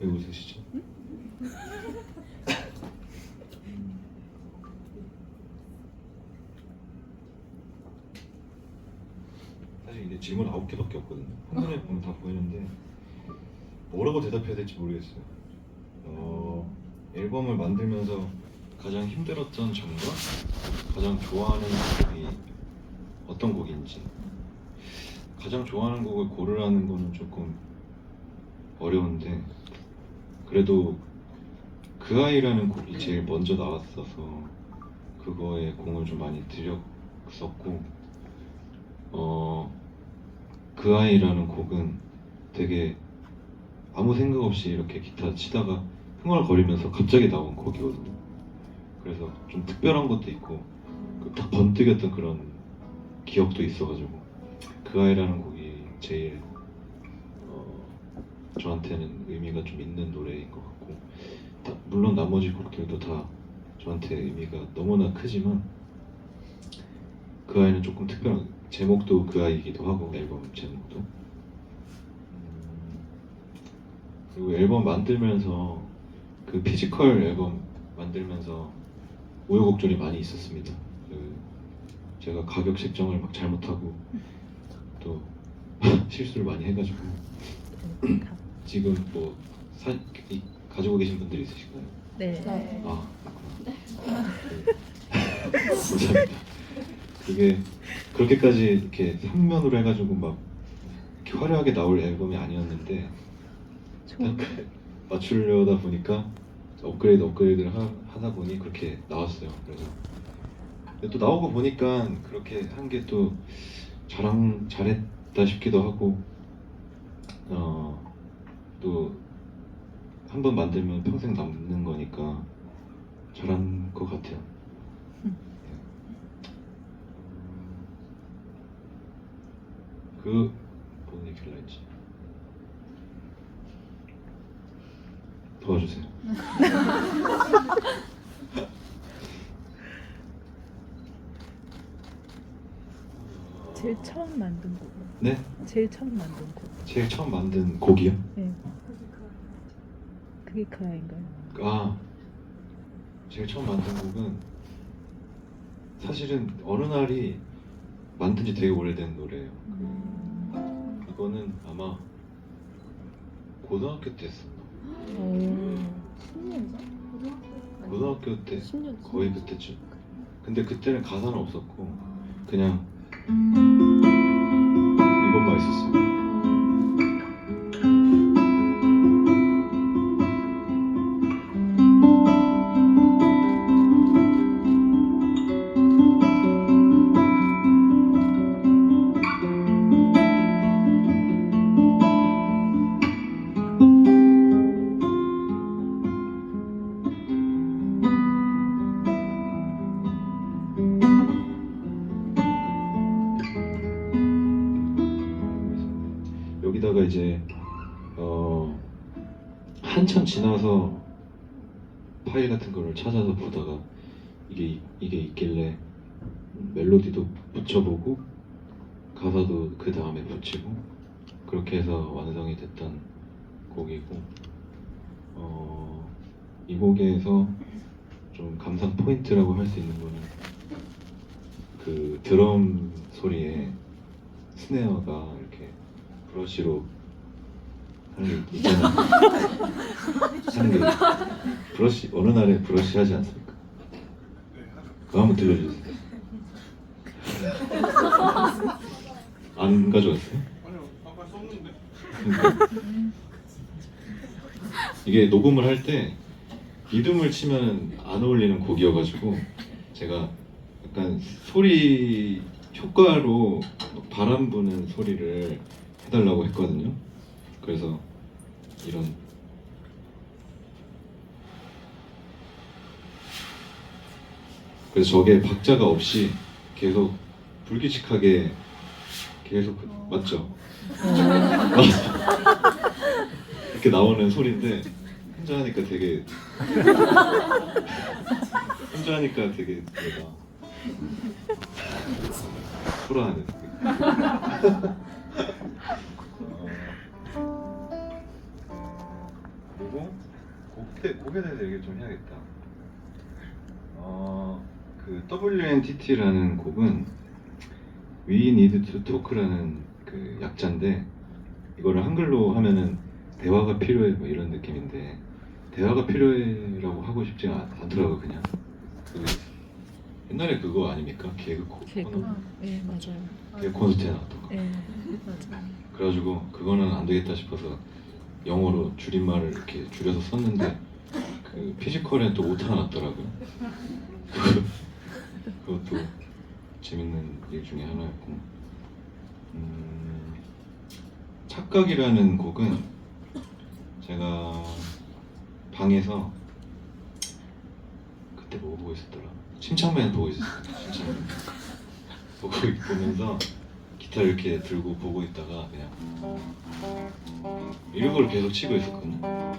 왜 웃으시죠? 사실 이게 질문 아홉 개밖에 없거든요. 한눈에 보면 다 보이는데 뭐라고 대답해야 될지 모르겠어요. 어, 앨범을 만들면서 가장 힘들었던 점과 가장 좋아하는 곡이 어떤 곡인지 가장 좋아하는 곡을 고르라는 거는 조금 어려운데 그래도 그 아이라는 곡이 제일 먼저 나왔어서 그거에 공을 좀 많이 들였었고 어 그 아이라는 곡은 되게 아무 생각 없이 이렇게 기타 치다가 흥얼거리면서 갑자기 나온 곡이거든요. 그래서 좀 특별한 것도 있고 그딱 번뜩였던 그런 기억도 있어가지고 그 아이라는 곡이 제일 어, 저한테는 의미가 좀 있는 노래인 것 같고 다- 물론 나머지 곡들도 다 저한테 의미가 너무나 크지만 그 아이는 조금 특별한 제목도 그 아이이기도 하고 앨범 제목도. 음, 그리고 앨범 만들면서 그 피지컬 앨범 만들면서 우여곡절이 많이 있었습니다. 그 제가 가격 책정을 막 잘못하고 또 실수를 많이 해가지고 지금 뭐 사, 이- 가지고 계신 분들이 있으신가요? 네. 네. 아, 그렇구나. 네. 감사합니다. 그게 그렇게까지 이렇게 평면으로 해가지고 막 이렇게 화려하게 나올 앨범이 아니었는데 딱 맞추려다 보니까 업그레이드 업그레이드를 하, 하다 보니 그렇게 나왔어요. 그래서 근데 또 나오고 보니까 그렇게 한 게또 잘한 잘했다 싶기도 하고 어 또 한 번 만들면 평생 남는 거니까 잘한 것 같아요. 그 뭔 얘기를 했지? 도와주세요. 제일 처음 만든 곡. 네? 제일 처음 만든 곡. 제일 처음 만든 곡이요? 네. 그게 그 아인가요? 아 제일 처음 만든 곡은 사실은 어느 날이 만든 지 되게 오래된 노래예요. 이거는 아마 고등학교 때? 오. 10년 전? 고등학교 때 10년 전? 거의 그때쯤. 근데 그때는 가사는 없었고 그냥 한참 지나서 파일 같은 거를 찾아서 보다가 이게 이게 있길래 멜로디도 붙여보고 가사도 그 다음에 붙이고 그렇게 해서 완성이 됐던 곡이고 어, 이 곡에서 좀 감상 포인트라고 할 수 있는 거는 그 드럼 소리에 스네어가 이렇게 브러쉬로 게 있잖아요. 게 브러쉬 어느 날에 브러쉬 하지 않습니까? 그거 한번 들려주세요. 안 가져왔어요? 아니요, 아까 썼는데. 이게 녹음을 할 때 리듬을 치면 안 어울리는 곡이어가지고 제가 약간 소리 효과로 바람 부는 소리를 해달라고 했거든요. 그래서 이런 그래서 저게 박자가 없이 계속 불규칙하게 계속 맞죠? 맞죠? 이렇게 나오는 소리인데 혼자 하니까 되게 혼자 하니까 되게 뭐가 초라하 곡에, 곡에 대해서 얘기 좀 해야겠다. 어, 그 WNTT라는 곡은 We Need to Talk라는 그 약자인데 이거를 한글로 하면은 대화가 필요해 뭐 이런 느낌인데 대화가 필요해라고 하고 싶지가 않- 않더라고 그냥. 그 옛날에 그거 아닙니까? 개그 코 개그. 콘- 예, 맞아요. 개그 콘서트에 나왔던 거. 예, 맞아요. 그래가지고 그거는 안 되겠다 싶어서 영어로 줄임말을 이렇게 줄여서 썼는데 그 피지컬에 또 오타가 났더라고요. 그것도 재밌는 일 중에 하나였고 음, 착각이라는 곡은 제가 방에서 그때 뭐 보고 있었더라 침착맨 보고 있었어요 침착맨 보고 보면서 기타를 이렇게 들고 보고 있다가 그냥 이런 계속 치고 있었거든요.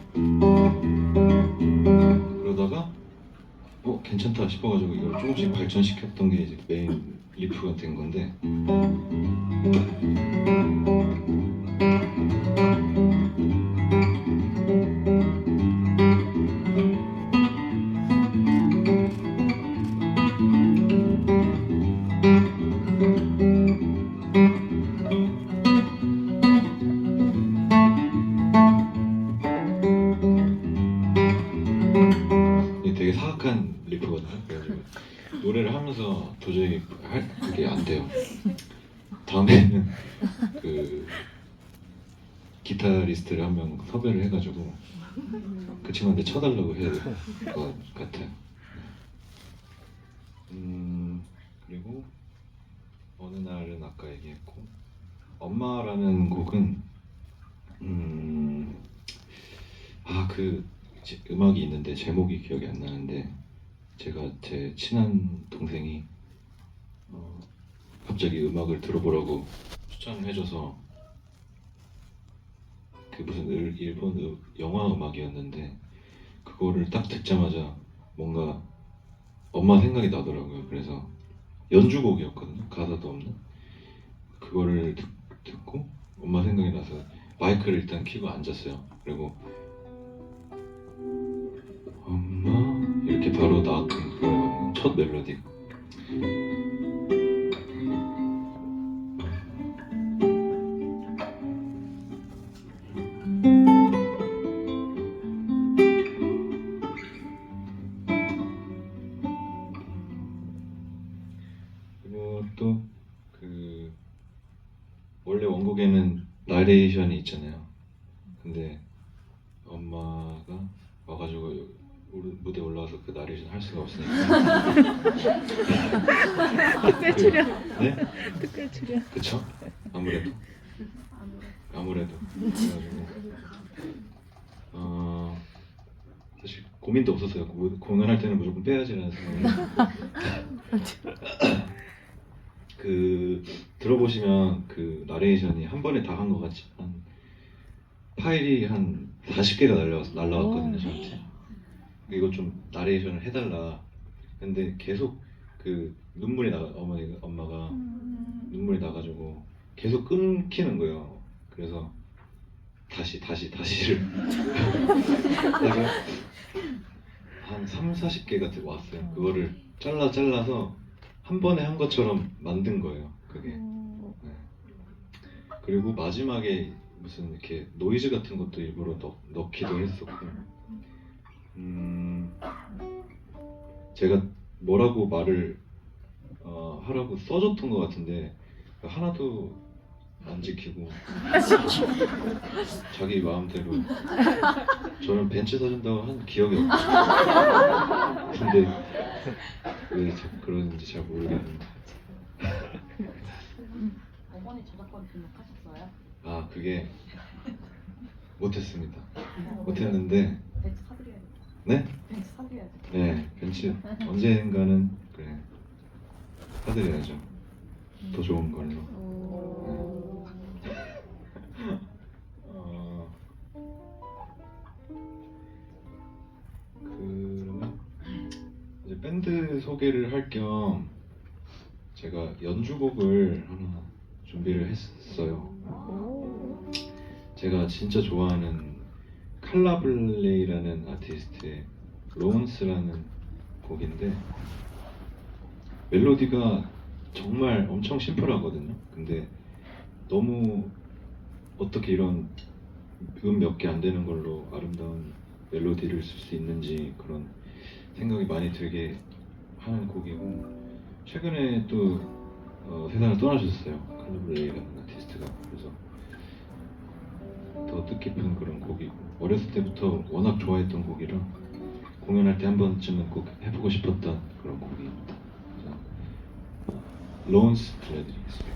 싶어가지고 이걸 조금씩 발전시켰던 게 이제 메인 리프가 된 건데 안 돼요. 다음에는 그 기타리스트를 한 명 섭외를 해가지고 그 친구한테 쳐달라고 해야 될 것 같아요. 음 그리고 어느 날은 아까 얘기했고 엄마라는 곡은 음, 음아그 음악이 있는데 제목이 기억이 안 나는데 제가 제 친한 동생이 어, 갑자기 음악을 들어보라고 추천을 해줘서 그 무슨 일- 일본 음- 영화 음악이었는데 그거를 딱 듣자마자 뭔가 엄마 생각이 나더라고요. 그래서 연주곡이었거든요. 가사도 없는 그거를 듣, 듣고 엄마 생각이 나서 마이크를 일단 켜고 앉았어요. 그리고 엄마 이렇게 바로 나왔던 그첫 멜로디 엄마가 와가지고 무대 올라와서 그 나레이션 할 수가 없으니까 특별 출연. 네? 특별 출연. 그쵸? 아무래도 아무래도 그래가지고 어 사실 고민도 없었어요. 고- 공연할 때는 무조건 빼야지라는 생각을 그 들어보시면 그 나레이션이 한 번에 다 한 것 같지만 파일이 한 40개가 날라 날라왔거든요 오. 저한테. 이거 좀 나레이션을 해달라. 근데 계속 그 눈물이 나 어머니 엄마가 눈물이 나가지고 계속 끊기는 거예요. 그래서 다시 다시 다시를 내가 한 3, 40개가 왔어요. 그거를 잘라 잘라서 한 번에 한 것처럼 만든 거예요. 그게. 네. 그리고 마지막에 무슨 이렇게 노이즈 같은 것도 일부러 넣, 넣기도 했었고. 음, 제가 뭐라고 말을 어, 하라고 써줬던 것 같은데 하나도 안 지키고 자기 마음대로. 저는 벤츠 사준다고 한 기억이 없어요. 근데 왜 자- 그러는지 잘 모르겠는데. 어머니 저작권 등록하셨어요? 아 그게 못했습니다 못했는데 벤츠. 네? 벤츠. 네 벤츠 언젠가는 그래 사드려야죠 더 좋은 걸로 오. 어, 그러면 이제 밴드 소개를 할 겸 제가 연주곡을 하나 준비를 했어요. 오. 제가 진짜 좋아하는 칼라블레이라는 아티스트의 로운스라는 곡인데 멜로디가 정말 엄청 심플하거든요. 근데 너무 어떻게 이런 음 몇 개 안 되는 걸로 아름다운 멜로디를 쓸 수 있는지 그런 생각이 많이 들게 하는 곡이고 최근에 또 어, 세상을 떠나셨어요. 칼라블레이라는 아티스트가 그래서 더 뜻깊은 그런 곡이고 어렸을 때부터 워낙 좋아했던 곡이라 공연할 때 한 번쯤은 꼭 해보고 싶었던 그런 곡입니다. 로운스 들려드리겠습니다.